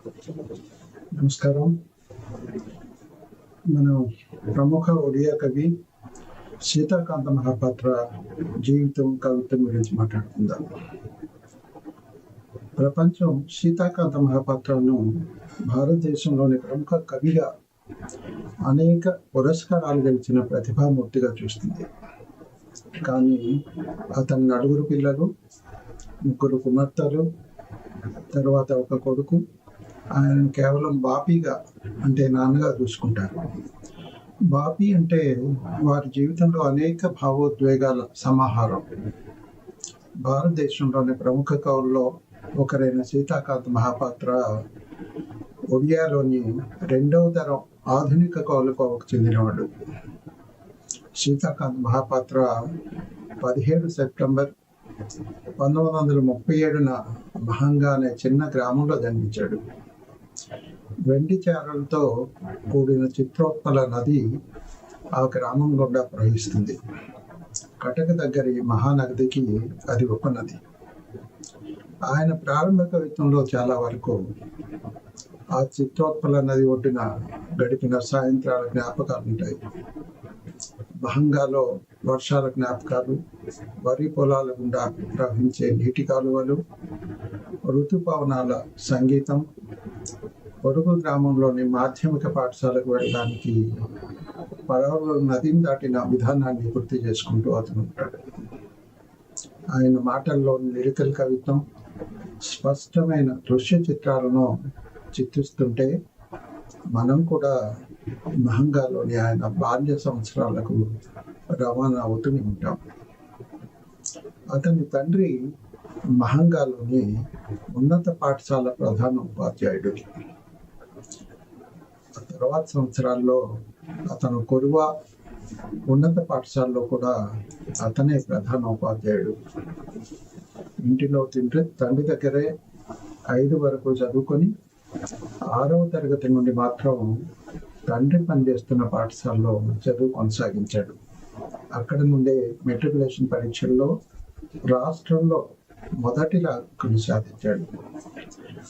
నమస్కారం. మనం ప్రముఖ ఒడియా కవి సీతాకాంత మహాపాత్ర జీవితం కవిత్వం గురించి మాట్లాడుకుందాం. ప్రపంచం సీతాకాంత మహాపాత్రను భారతదేశంలోని ప్రముఖ కవిగా అనేక పురస్కారాలు గెలిచిన ప్రతిభామూర్తిగా చూస్తుంది. కానీ అతని నలుగురు పిల్లలు ముగ్గురు కుమార్తెలు తర్వాత ఒక కొడుకు ఆయన కేవలం బాపీగా అంటే నాన్నగా చూసుకుంటారు బాపీ అంటే వారి జీవితంలో అనేక భావోద్వేగాల సమాహారం. భారతదేశంలోని ప్రముఖ కవుల్లో ఒకరైన సీతాకాంత్ మహాపాత్ర ఒడియాలోని రెండవ తరం ఆధునిక కవుల కోవకు చెందినవాడు. సీతాకాంత్ మహాపాత్ర పదిహేడు సెప్టెంబర్ పంతొమ్మిది వందల ముప్పై ఏడున మహంగా అనే చిన్న గ్రామంలో జన్మించాడు. వెండి చారలతో కూడిన చిత్రోత్పల నది ఆ గ్రామం గుండా ప్రవహిస్తుంది. కటక దగ్గరి మహానగదికి అది ఉపనది ఆయన ప్రారంభ కవిత్వంలో చాలా వరకు ఆ చిత్రోత్పల నది ఒడ్డున గడిపిన సాయంత్రాల జ్ఞాపకాలు ఉంటాయి బహంగాలో వర్షాల జ్ఞాపకాలు వరి పొలాల గుండా ప్రవహించే నీటి కాలువలు ఋతుపవనాల సంగీతం పొరుగు గ్రామంలోని మాధ్యమిక పాఠశాలకు వెళ్ళడానికి పడవలో నదిని దాటిన విధానాన్ని గుర్తు చేసుకుంటూ అతను ఆయన మాటల్లో లిరికల్ కవిత్వం స్పష్టమైన దృశ్య చిత్రాలను చిత్రిస్తుంటే మనం కూడా మహంగాలోని ఆయన బాల్య సంవత్సరాలకు రవాణా అవుతూనే ఉంటాం. అతని తండ్రి మహంగాలోని ఉన్నత పాఠశాల ప్రధాన ఉపాధ్యాయుడు. తర్వాత సంవత్సరాల్లో అతను కొరువ ఉన్నత పాఠశాలలో కూడా అతనే ప్రధాన ఉపాధ్యాయుడు. ఇంటిలో తింటే తండ్రి దగ్గరే ఐదు వరకు చదువుకొని ఆరవ తరగతి నుండి మాత్రం తండ్రి పనిచేస్తున్న పాఠశాలలో చదువు కొనసాగించాడు. అక్కడ నుండే మెట్రికులేషన్ పరీక్షల్లో రాష్ట్రంలో మొదటి ర్యాంకును సాధించాడు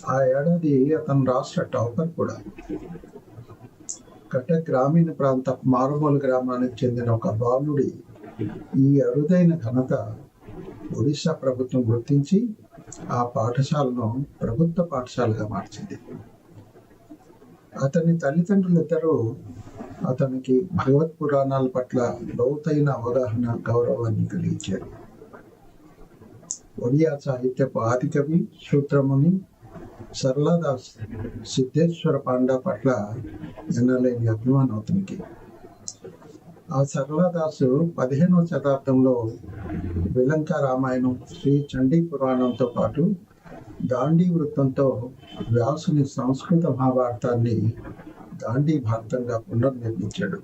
ఆ ఏడాది అతను రాష్ట్ర టాపర్ కూడా. కటక్ గ్రామీణ ప్రాంత మారుమూల గ్రామానికి చెందిన ఒక బాలుడి ఈ అరుదైన ఘనత ఒడిశా ప్రభుత్వం గుర్తించి ఆ పాఠశాలను ప్రభుత్వ పాఠశాలగా మార్చింది. అతని తల్లిదండ్రులిద్దరూ అతనికి భగవత్ పురాణాల పట్ల లోతైన అవగాహన గౌరవాన్ని కలిగించారు. ఒడియా సాహిత్యపు ఆదికవి సూత్రముని సరళదాస్ సిద్ధేశ్వర పాండా పట్ల ఎన్నలేని అభిమానం అతనికి. ఆ సరళదాసు పదిహేనవ శతాబ్దంలో విలంక రామాయణం శ్రీ చండీ పురాణంతో పాటు దాండీ వృత్తంతో వ్యాసుని సంస్కృత మహాభారతాన్ని దాండీ భారతంగా పునర్నిర్మించాడు.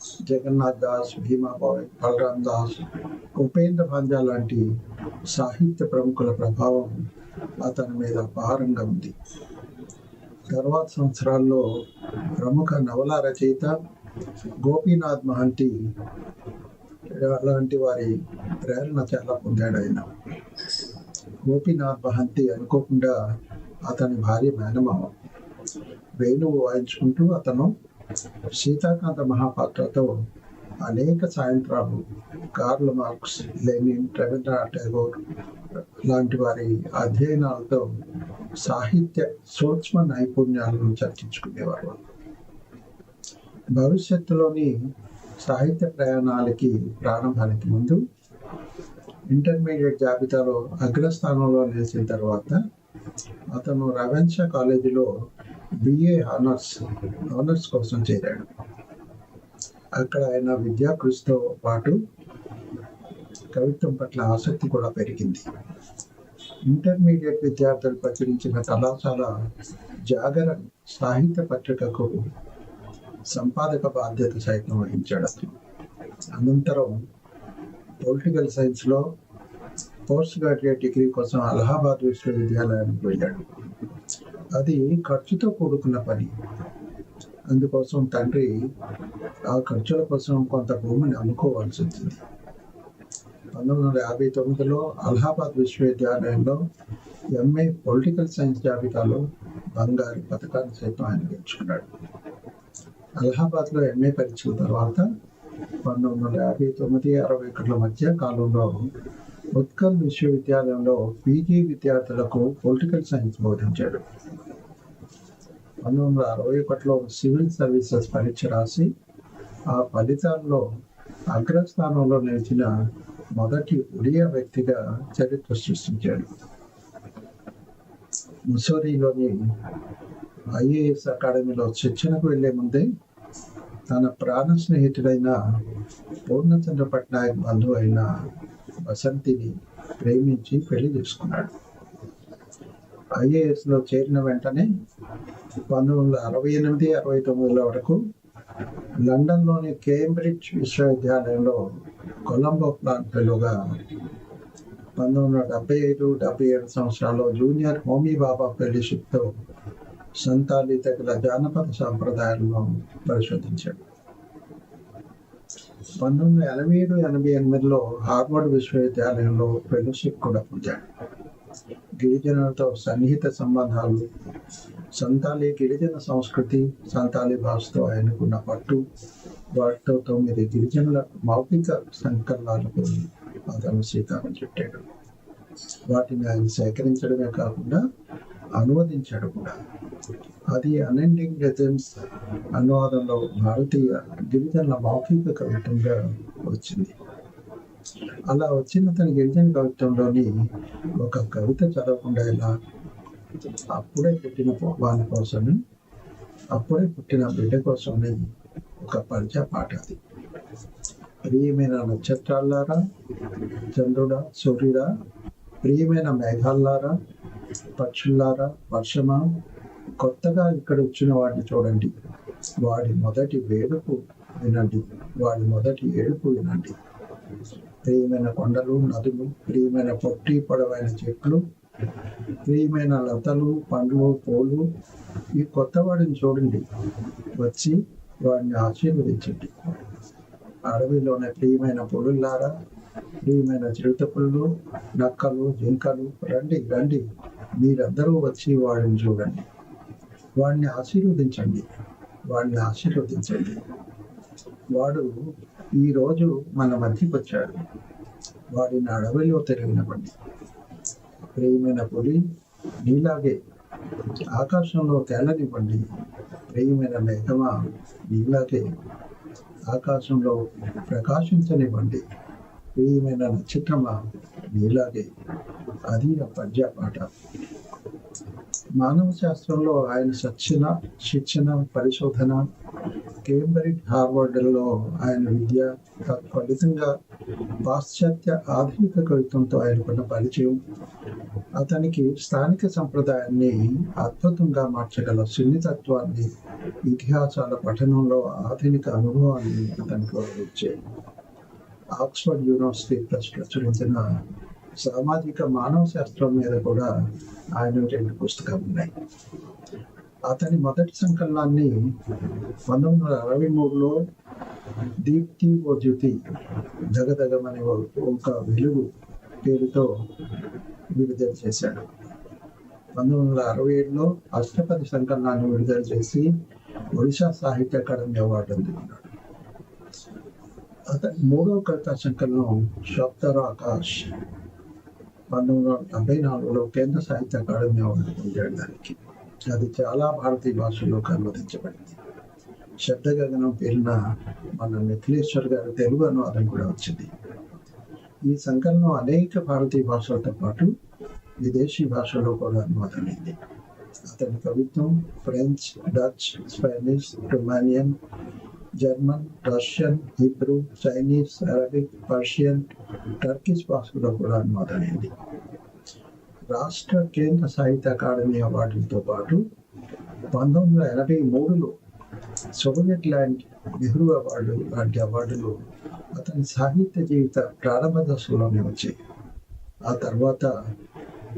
జగన్నాథ్ దాస్ భీమా భీమాబాయ్ బలరాం దాస్ ఉపేంద్ర భాంజా లాంటి సాహిత్య ప్రముఖుల ప్రభావం అతని మీద అపారంగా ఉంది. తర్వాత సంవత్సరాల్లో ప్రముఖ నవల రచయిత గోపీనాథ్ మహంతి లాంటి వారి ప్రేరణ చాలా పొందాడు ఆయన. గోపీనాథ్ మహంతి అనుకోకుండా అతని భార్య మేనమామ వేణువు వాయించుకుంటూ అతను సీతాకాంత మహాపాత్రతో అనేక సాయంత్రాలు Karl Marx Lenin Rabindranath Tagore లాంటి వారి అధ్యయనాలతో సాహిత్య సూక్ష్మ నైపుణ్యాలను చర్చించుకునేవారు. భవిష్యత్తులోని సాహిత్య ప్రయాణాలకి ప్రారంభానికి ముందు ఇంటర్మీడియట్ జాబితాలో అగ్రస్థానంలో నిలిచిన తర్వాత అతను రవెన్షా కాలేజీలో బిఏ ఆనర్స్ ఆనర్స్ కోసం చేరాడు. అక్కడ ఆయన విద్యా కృషితో పాటు కవిత్వం పట్ల ఆసక్తి కూడా పెరిగింది. ఇంటర్మీడియట్ విద్యార్థులు ప్రచురించిన కళాశాల జాగరణ సాహిత్య పత్రికకు సంపాదక బాధ్యత సైతం వహించాడు అతను. అనంతరం పొలిటికల్ సైన్స్లో పోస్ట్ గ్రాడ్యుయేట్ డిగ్రీ కోసం అలహాబాద్ విశ్వవిద్యాలయానికి వెళ్ళాడు. అది ఖర్చుతో కూడుకున్న పని. అందుకోసం తండ్రి ఆ ఖర్చుల కోసం కొంత భూమిని అమ్ముకోవాల్సి వచ్చింది. పంతొమ్మిది వందల యాభై తొమ్మిదిలో అలహాబాద్ విశ్వవిద్యాలయంలో ఎంఏ పొలిటికల్ సైన్స్ జాబితాలో బంగారు పథకాన్ని సైతం ఆయన గెలుచుకున్నాడు అలహాబాద్లో ఎంఏ పరీక్షల తర్వాత పంతొమ్మిది వందల యాభై తొమ్మిది అరవై ఒకటిల మధ్య కాలంలో ఉత్కల్ విశ్వవిద్యాలయంలో పీజీ విద్యార్థులకు పొలిటికల్ సైన్స్ బోధించాడు. పంతొమ్మిది వందల అరవై ఒకటిలో సివిల్ సర్వీసెస్ పరీక్ష రాసి ఆ ఫలితాల్లో అగ్రస్థానంలో నిలిచిన మొదటి ఒడియా వ్యక్తిగా చరిత్ర సృష్టించాడు. ముసోరీలోని ఐఏఎస్ అకాడమీలో శిక్షణకు వెళ్ళే ముందే తన ప్రాణ స్నేహితుడైన పూర్ణచంద్ర పట్నాయక్ బంధువు అయిన వసంతిని ప్రేమించి పెళ్ళి చేసుకున్నాడు. ఐఏఎస్లో చేరిన వెంటనే పంతొమ్మిది వందల అరవై ఎనిమిది అరవై తొమ్మిదిలో వరకు లండన్లోని కేంబ్రిడ్జ్ విశ్వవిద్యాలయంలో కొలంబో ప్లాన్ ఫెలోగా పంతొమ్మిది వందల డెబ్బై ఐదు డెబ్బై ఏడు సంవత్సరాల్లో జూనియర్ హోమీ బాబా ఫెలోషిప్తో సంతాలి తెగల జానపద సాంప్రదాయాలను పరిశోధించాడు. పంతొమ్మిది వందల ఎనభై ఏడు ఎనభై ఎనిమిదిలో హార్వర్డ్ విశ్వవిద్యాలయంలో ఫెలోషిప్ కూడా పొందాడు గిరిజనులతో సన్నిహిత సంబంధాలు సంతాలి గిరిజన సంస్కృతి సంతాలి భాషతో ఆయనకున్న పట్టు వాటితో తొమ్మిది గిరిజనుల మౌఖిక సంకల్పాలకు అతను శ్రీకారం చుట్టాడు వాటిని ఆయన సేకరించడమే కాకుండా అనువదించాడు కూడా. అది అనెండింగ్ రిథమ్స్ అనువాదంలో భారతీయ గిరిజనుల మౌఖిక కవిత్వంగా వచ్చింది. అలా వచ్చిన తన గిరిజన కవిత్వంలోని ఒక కవిత చదవకుండా ఇలా అప్పుడే పుట్టిన వాని కోసమే అప్పుడే పుట్టిన బిడ్డ కోసమే ఒక పరిచయ పాట అది. ప్రియమైన నక్షత్రాలారా చంద్రుడా సూర్యుడా ప్రియమైన మేఘాలారా పక్షులారా వర్షమా? కొత్తగా ఇక్కడ వచ్చిన వాడిని చూడండి. వాడి మొదటి వేడుపు వినండి. వాడి మొదటి ఏడుపు వినండి. ప్రియమైన కొండలు నదులు ప్రియమైన పొట్టి పొడవైన చెట్లు ప్రియమైన లతలు పండ్లు పూలు ఈ కొత్త వాడిని చూడండి. వచ్చి వాడిని ఆశీర్వదించండి. అడవిలోని ప్రియమైన పులులారా ప్రియమైన చిరుతపుళ్ళు నక్కలు జింకలు రండి రండి. మీరందరూ వచ్చి వాడిని చూడండి. వాడిని ఆశీర్వదించండి. వాడిని ఆశీర్వదించండి. వాడు ఈరోజు మన మధ్యకి వచ్చాడు. వాడిని అడవిలో తిరిగినవండి ప్రియమైన పులి నీలాగే ఆకాశంలో తేలనివ్వండి. ప్రియమైన మేఘమా నీలాగే ఆకాశంలో ప్రకాశించనివ్వండి. ప్రియమైన నక్షత్రమా? నీలాగే అది ఆ పద్య పాట మానవ శాస్త్రంలో ఆయన శిక్షణ శిక్షణ పరిశోధన కేంబ్రిడ్జ్ హార్వర్డ్లో ఆయన విద్య ఫలితంగా పాశ్చాత్య ఆధునిక కవిత్వంతో ఆయనకున్న పరిచయం. అతనికి స్థానిక సంప్రదాయాన్ని అద్భుతంగా మార్చగల సున్నితత్వాన్ని ఇతిహాసాల పఠనంలో ఆధునిక అనుభవాన్ని అతనికి వచ్చాయి ఆక్స్ఫర్డ్ యూనివర్సిటీ ప్రెస్ ప్రచురించిన సామాజిక మానవ శాస్త్రం మీద కూడా ఆయన రెండు పుస్తకాలు ఉన్నాయి. అతని మొదటి సంకలనాన్ని పంతొమ్మిది వందల అరవై మూడులో దీప్తి ఓ జ్యుతి జగదగమనే ఒక వెలుగు పేరుతో విడుదల చేశాడు. పంతొమ్మిది వందల అరవై ఏడులో అష్టపది సంకలనాన్ని విడుదల చేసి ఒడిశా సాహిత్య అకాడమీ అవార్డు అందుకున్నాడు. అతని మూడవ కవితా సంకలనం శబ్దర ఆకాష్ పంతొమ్మిది వందల డెబ్బై నాలుగులో కేంద్ర సాహిత్య అకాడమీ అవార్డు పొందాడు దానికి. అది చాలా భారతీయ భాషల్లోకి అనువదించబడింది శబ్దగగనం పేరున మన మిథిలేశ్వర్ గారి తెలుగు అనువాదం కూడా వచ్చింది. ఈ సంకలనం అనేక భారతీయ భాషలతో పాటు విదేశీ భాషల్లో కూడా అనువాదమైంది. అతని కవిత్వం French Dutch Spanish Romanian German Russian Hebrew Chinese Arabic Persian Turkish భాషలో కూడా అనువాదమైంది రాష్ట్ర కేంద్ర సాహిత్య అకాడమీ అవార్డులతో పాటు పంతొమ్మిది వందల ఎనభై మూడులో సోవియట్ ల్యాండ్ నెహ్రూ అవార్డు లాంటి అవార్డులు అతని సాహిత్య జీవిత ప్రారంభ దశలోనే వచ్చాయి. ఆ తర్వాత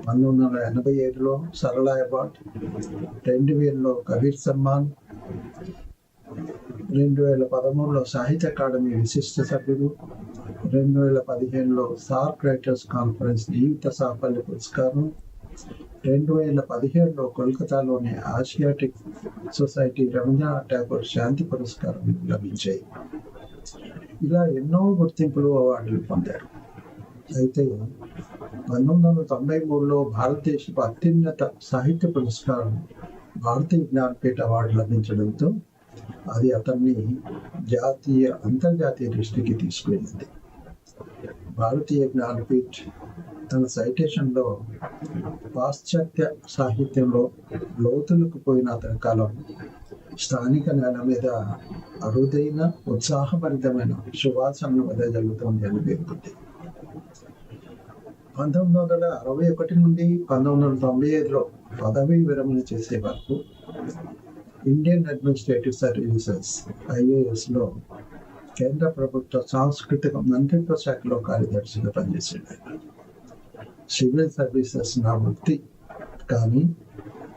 పంతొమ్మిది వందల ఎనభై ఏడులో సరళ అవార్డ్ రెండు వేలలో కబీర్ సమ్మాన్ రెండు వేల పదమూడులో సాహిత్య అకాడమీ విశిష్ట సభ్యుడు రెండు వేల పదిహేనులో సార్క్ రైటర్స్ కాన్ఫరెన్స్ జీవిత సాఫల్య పురస్కారం రెండు వేల పదిహేడులో కోల్కతాలోని ఆసియాటిక్ సొసైటీ రవీంద్రనాథ్ ఠాగూర్ శాంతి పురస్కారం లభించాయి. ఇలా ఎన్నో గుర్తింపులు అవార్డులు పొందారు. అయితే పంతొమ్మిది వందల తొంభై మూడులో భారతదేశపు అత్యున్నత సాహిత్య పురస్కారం భారతీయ జ్ఞానపీఠ అవార్డు లభించడంతో అది అతన్ని జాతీయ అంతర్జాతీయ దృష్టికి తీసుకువెళ్ళింది. భారతీయ జ్ఞానపీఠ్ తన సైటేషన్లో పాశ్చాత్య సాహిత్యంలో లోతులకు పోయిన అతని కాలం స్థానిక నేల మీద అరుదైన ఉత్సాహభరితమైన సువాసనను వెదజల్లుతోంది అని పేర్కొంది. పంతొమ్మిది వందల అరవై ఒకటి నుండి పంతొమ్మిది వందల తొంభై ఐదులో పదవీ విరమణ చేసే వరకు ఇండియన్ అడ్మినిస్ట్రేటివ్ సర్వీసెస్ ఐఏఎస్లో కేంద్ర ప్రభుత్వ సాంస్కృతిక మంత్రిత్వ శాఖలో కార్యదర్శిగా పనిచేసాడు సివిల్ సర్వీసెస్ నా వృత్తి కానీ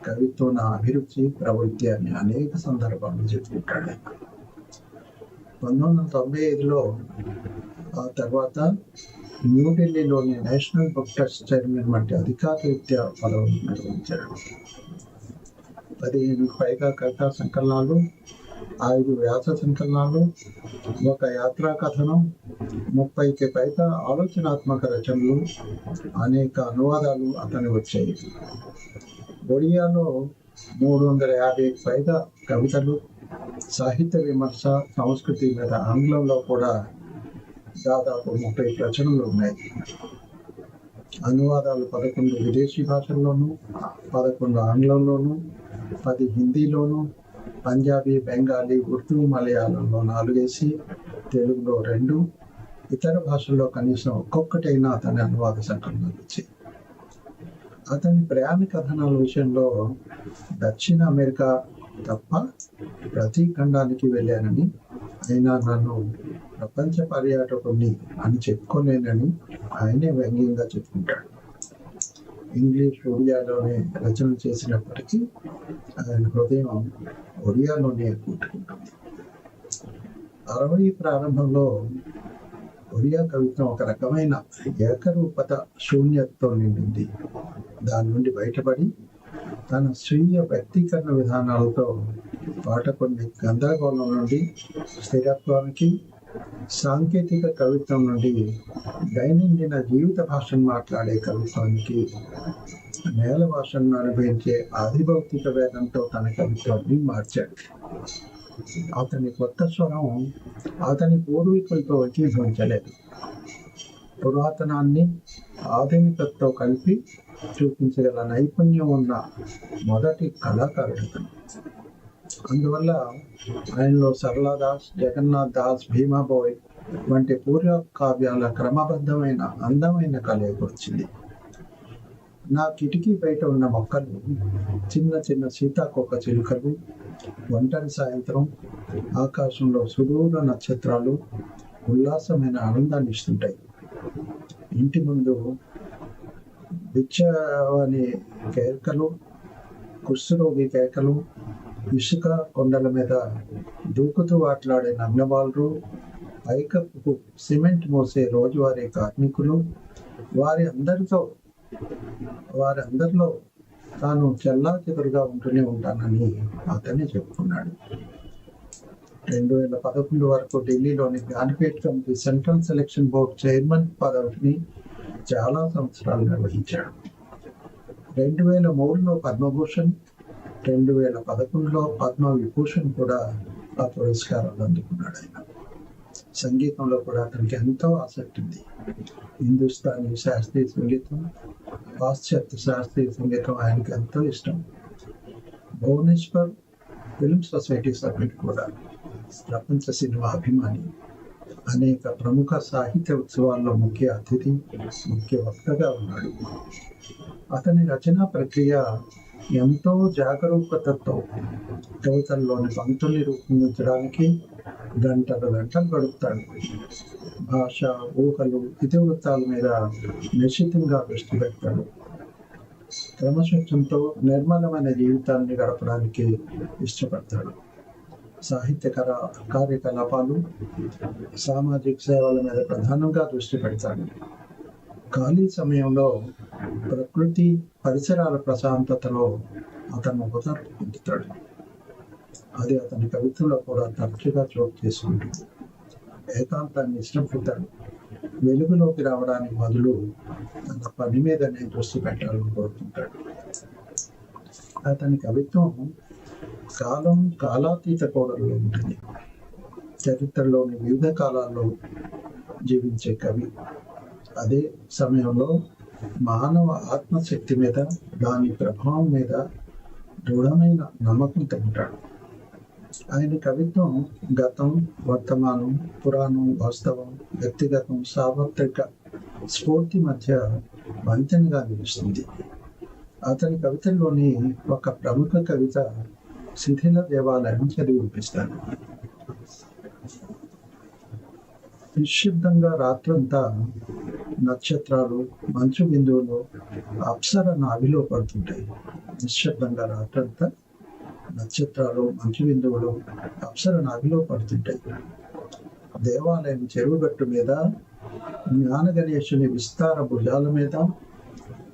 కవిత్వం నా అభిరుచి ప్రవృత్తి అని అనేక సందర్భాల్లో చెప్పుకుంటాడు. పంతొమ్మిది వందల తొంభై ఐదులో ఆ తర్వాత న్యూఢిల్లీలోని నేషనల్ బుక్ ట్రస్ట్ చైర్మన్ వంటి అధికారరీత్యా పదవులు నిర్వహించాడు. పదిహేను పైగా కవితా సంకలనాలు ఐదు వ్యాస సంకలనాలు ఒక యాత్రా కథనం ముప్పైకి పైగా ఆలోచనాత్మక రచనలు అనేక అనువాదాలు అతని వచ్చాయి. ఒడియాలో మూడు వందల యాభై పైగా కవితలు సాహిత్య విమర్శ సంస్కృతి మీద ఆంగ్లంలో కూడా దాదాపు ముప్పై రచనలు ఉన్నాయి. అనువాదాలు పదకొండు విదేశీ భాషల్లోనూ పదకొండు ఆంగ్లంలోనూ పది హిందీలోనూ పంజాబీ బెంగాలీ ఉర్దూ మలయాళంలో నాలుగేసి తెలుగులో రెండు ఇతర భాషల్లో కనీసం ఒక్కొక్కటైనా అతని అనువాద సంకలనాలు వచ్చాయి అతని ప్రయాణ కథనాల విషయంలో దక్షిణ అమెరికా తప్ప ప్రతి ఖండానికి వెళ్ళానని అయినా నన్ను ప్రపంచ పర్యాటకుడిని అని చెప్పుకోలేనని ఆయనే వ్యంగ్యంగా చెప్పుకుంటాడు. ఇంగ్లీష్ ఒడియాలోనే రచన చేసినప్పటికీ ఆయన హృదయం ఒడియాలోనే కూర్చుకుంటుంది అరవై ప్రారంభంలో ఒడియా కవిత్వం ఒక రకమైన ఏకరూపత శూన్యతతో నిండింది. దాని నుండి బయటపడి తన స్వీయ వ్యక్తీకరణ విధానాలతో పాఠకుడిని గందరగోళం నుండి స్థిరత్వానికి సాంకేతిక కవిత్వం నుండి దైనందిన జీవిత భాషను మాట్లాడే కవిత్వానికి నేల భాషను అనుభవించే ఆదిభౌతిక వేదంతో తన కవిత్వాన్ని మార్చాడు. అతని కొత్త స్వరం అతని పూర్వీకులతో ఏకీభవించలేదు పురాతనాన్ని ఆధునికతతో కలిపి చూపించగల నైపుణ్యం ఉన్న మొదటి కళాకారుడు అందువల్ల ఆయనలో సరళదాస్ జగన్నాథ్ దాస్ భీమాబోయ్ వంటి పూర్వ కావ్యాల క్రమబద్ధమైన అందమైన కలయిక వచ్చింది. నా కిటికీ బయట ఉన్న మొక్కలు చిన్న చిన్న సీతాకోక చిలుకలు ఒంటరి సాయంత్రం ఆకాశంలో సుదూర నక్షత్రాలు ఉల్లాసమైన ఆనందాన్ని ఇస్తుంటాయి. ఇంటి ముందు బిచ్చవని కేకలు కుష్ఠరోగి కేకలు ఇసుక కొండల మీద దూకుతూ ఆటలాడే నగ్నబాలు పైకప్పు సిమెంట్ మోసే రోజువారీ కార్మికులు వారి అందరితో వారి అందరిలో తాను చెల్లా చెదురుగా ఉంటూనే ఉంటానని అతనే చెప్పుకున్నాడు. రెండు వేల పదకొండు వరకు ఢిల్లీలోని Jnanpith committee central selection board chairman పదవిని చాలా సంవత్సరాలు నిర్వహించాడు రెండు వేల మూడులో పద్మభూషణ్ రెండు వేల పదకొండులో పద్మ విభూషణ్ కూడా ఆ పురస్కారాలు అందుకున్నాడు ఆయన. సంగీతంలో కూడా అతనికి ఎంతో ఆసక్తి ఉంది. హిందుస్థానీ శాస్త్రీయ సంగీతం పాశ్చాత్య శాస్త్రీయ సంగీతం ఆయనకు ఎంతో ఇష్టం. భువనేశ్వర్ ఫిల్మ్ సొసైటీ సభ్యుడు కూడా ప్రపంచ సినిమా అభిమాని అనేక ప్రముఖ సాహిత్య ఉత్సవాల్లో ముఖ్య అతిథి ముఖ్య వక్తగా ఉన్నాడు. అతని రచనా ప్రక్రియ ఎంతో జాగరూకతతో కవితల్లోని పంక్తుల్ని రూపొందించడానికి గంటలు గంటలు గడుపుతాడు. భాష ఊహలు ఇతివృత్తాల మీద నిశ్చితంగా దృష్టి పెడతాడు. క్రమశిక్షణతో నిర్మలమైన జీవితాన్ని గడపడానికి ఇష్టపడతాడు. సాహిత్యకర కార్యకలాపాలు సామాజిక సేవల మీద ప్రధానంగా దృష్టి పెడతాడు. ఖాళీ సమయంలో ప్రకృతి పరిసరాల ప్రశాంతతలో అతను ఓదార్పు పొందుతాడు. అది అతని కవిత్వంలో కూడా తరచుగా చోటు చేసుకుంటుంది. ఏకాంతాన్ని ఇష్టపడతాడు వెలుగులోకి రావడానికి బదులు తన పని మీదనే దృష్టి పెట్టాలని కోరుకుంటాడు. అతని కవిత్వం కాలం కాలాతీత కోడల్లో ఉంటుంది. చరిత్రలోని వివిధ కాలాల్లో జీవించే కవి అదే సమయంలో మానవ ఆత్మశక్తి మీద దాని ప్రభావం మీద దృఢమైన నమ్మకంతో ఉంటాడు ఆయన కవిత్వం గతం వర్తమానం పురాణం వాస్తవం వ్యక్తిగతం సార్వత్రిక స్ఫూర్తి మధ్య వంతెనగా నిలుస్తుంది. అతని కవితల్లోని ఒక ప్రముఖ కవిత శిథిల దేవాలయం చదివి వినిపిస్తాను. నిశ్శబ్దంగా రాత్రంతా నక్షత్రాలు మంచు బిందువులు అప్సర నావిలో పడుతుంటాయి. నిశ్శబ్దంగా రాత్రంతా నక్షత్రాలు మంచు బిందువులు అప్సర నావిలో పడుతుంటాయి. దేవాలయం చెరువుగట్టు మీద జ్ఞాన గణేశుని విస్తార భుజాల మీద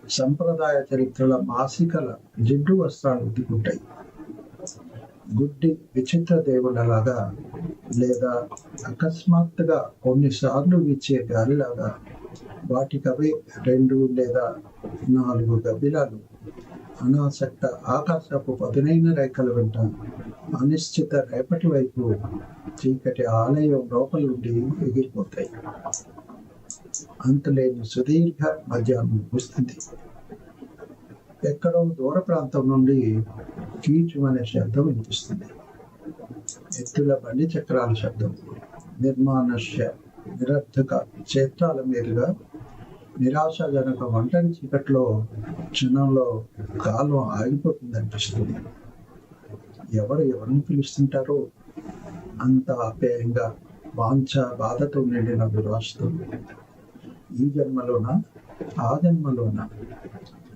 సంప్రదాయ చరిత్రల మాసికల జిడ్డు వస్త్రాలు ఉద్దుకుంటాయి గుడ్డి విచిత్ర దేవుడలాగా లేదా అకస్మాత్తుగా కొన్నిసార్లు వీచే గాలిలాగా వాటికవి రెండు లేదా నాలుగు గబ్బిలాలు అనాసక్త ఆకాశపు పదునైన రేఖలు వెంట. అనిశ్చిత రేపటి వైపు చీకటి ఆలయం లోపల నుండి ఎగిరిపోతాయి. అంతులేని సుదీర్ఘ మధ్యాహ్నం వస్తుంది ఎక్కడో దూర ప్రాంతం నుండి కీచు అనే శబ్దం వినిపిస్తుంది. ఎత్తుల బండి చక్రాల శబ్దం. నిర్మాణశ్య నిరర్థక క్షేత్రాల మీదుగా నిరాశాజనక వంటని చీకట్లో క్షణంలో కాలం ఆగిపోతుంది అనిపిస్తుంది. ఎవరు ఎవరిని పిలుస్తుంటారో అంత అపేయంగా వాంఛ బాధతో నిండిన విరాశతో ఈ జన్మలోన? ఆ జన్మలోన?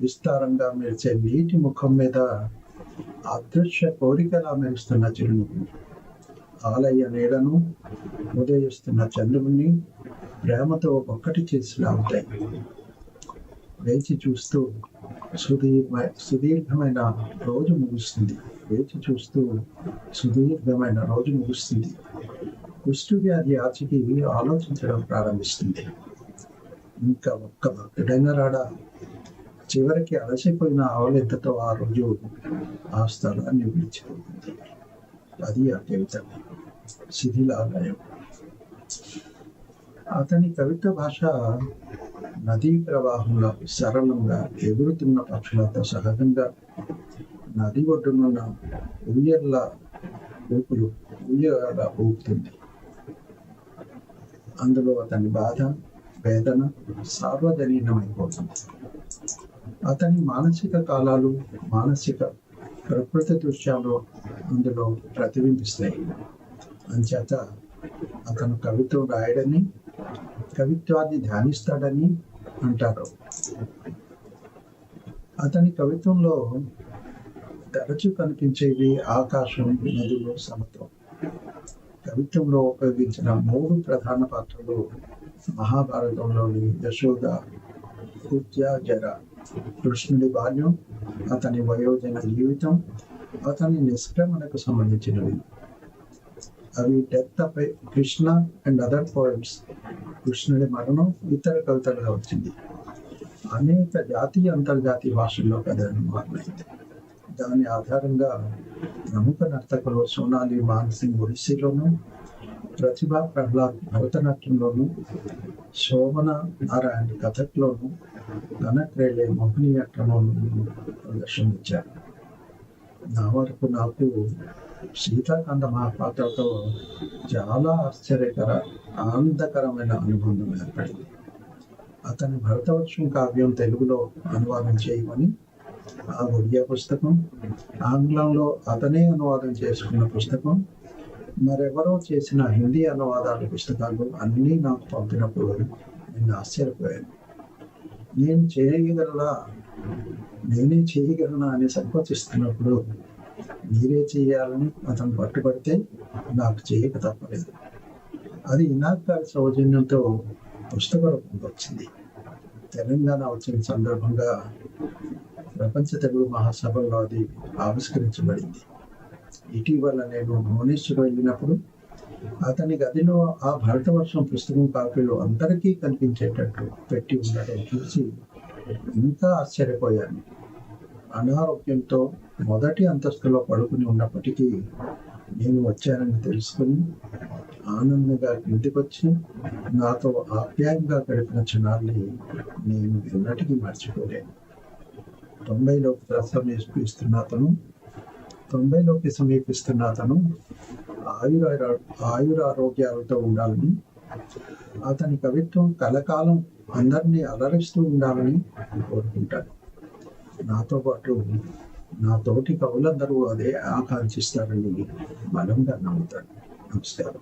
విస్తారంగా మెరిచే నీటి ముఖం మీద అదృశ్య కోరికలా మెరుస్తున్న చిరునవ్వు. ఆలయ నీడను ఉదయిస్తున్న చంద్రుని ప్రేమతో ఒక్కటి చేసి లాగుతాయి. వేచి చూస్తూ సుదీర్ఘ సుదీర్ఘమైన రోజు ముగుస్తుంది. వేచి చూస్తూ సుదీర్ఘమైన రోజు ముగుస్తుంది. కుష్టు వ్యాధి ఆచికి ఆలోచించడం ప్రారంభిస్తుంది. ఇంకా ఒక్క భక్తుడైన రాడా చివరికి అలసిపోయిన ఆవలింతతో ఆ రోజు ఆ స్థలాన్ని విడిచిపోయింది అది ఆ కవిత. శిథిలాలయం. అతని కవిత భాష నదీ ప్రవాహంలో సరళంగా ఎగురుతున్న పక్షులతో సహజంగా నది ఒడ్డునున్న ఉయ్యర్ల ఊపులు ఉయ్యల ఊపుతుంది. అందులో అతని బాధ వేదన సార్వజనీనమైపోతుంది. అతని మానసిక కాలాలు మానసిక ప్రకృతి దృశ్యాలు అందులో ప్రతిబింబిస్తాయి. అంచేత అతను కవిత్వం రాయడని కవిత్వాన్ని ధ్యానిస్తాడని అంటారు. అతని కవిత్వంలో తరచు కనిపించేవి ఆకాశం నదులు సమత్వం కవిత్వంలో ఉపయోగించిన మూడు ప్రధాన పాత్రలు మహాభారతంలోని యశోద కుత్య జర. కృష్ణుడి బాల్యం అతని వయోజన జీవితం అతని నిష్క్రమణకు సంబంధించినవి. అవి డెత్ పై కృష్ణ అండ్ అదర్ పోయిట్స్ కృష్ణుడి మరణం ఇతర కవితలుగా వచ్చింది. అనేక జాతీయ అంతర్జాతీయ భాషల్లో కథలు అనువాదమైంది దాని ఆధారంగా ప్రముఖ నర్తకులు సోనాలి మాన్సింగ్ ఒడిస్సీలోను ప్రతిభ ప్రహ్లాద్ భరతనాట్యంలోను శోభన నారాయణ కథక్లోను ఘనక్రేళే మోహినియాట్టంలోను ప్రదర్శనమిచ్చారు. నా వరకు నాకు సీతాకాంత మహాపాత్రతో చాలా ఆశ్చర్యకర ఆనందకరమైన అనుబంధం ఏర్పడింది. అతని భరతవర్షం కావ్యం తెలుగులో అనువాదం చేయమని ఆ ఒడియా పుస్తకం ఆంగ్లంలో అతనే అనువాదం చేసుకున్న పుస్తకం మరెవరో చేసిన హిందీ అనువాదాల పుస్తకాలు అన్నీ నాకు పంపినప్పుడు నేను ఆశ్చర్యపోయాను. నేను చేయగలరా నేనే చేయగలనా అని సంకోచిస్తున్నప్పుడు మీరే చేయాలని అతను పట్టుబడితే నాకు చేయక తప్పలేదు. అది ఇనాక్ సౌజన్యంతో పుస్తక రూపంలో వచ్చింది. తెలంగాణ వచ్చిన సందర్భంగా ప్రపంచ తెలుగు మహాసభలో అది ఆవిష్కరించబడింది. ఇటీవల నేను భువనేశ్వర్ వెళ్ళినప్పుడు అతని గదిలో ఆ భారతవర్షం పుస్తకం కాపీలు అందరికీ కనిపించేటట్టు పెట్టి ఉండడం చూసి ఇంకా ఆశ్చర్యపోయాను. అనారోగ్యంతో మొదటి అంతస్తులో పడుకుని ఉన్నప్పటికీ నేను వచ్చానని తెలుసుకుని ఆనందంగా ఇంటికొచ్చి నాతో ఆప్యాయంగా గడిపిన క్షణాన్ని నేను ఎన్నటికీ మర్చిపోలేను. తొంభైలోకి సమీపిస్తున్న అతను తొంభైలోకి సమీపిస్తున్న అతను ఆయుర ఆయుర ఆరోగ్యాలతో ఉండాలని అతని కవిత్వం కలకాలం అందరినీ అలరిస్తూ ఉండాలని కోరుకుంటాను నాతో పాటు నా తోటి కవులందరూ అదే ఆకాంక్షిస్తారని బలంగా నమ్ముతాను నమస్కారం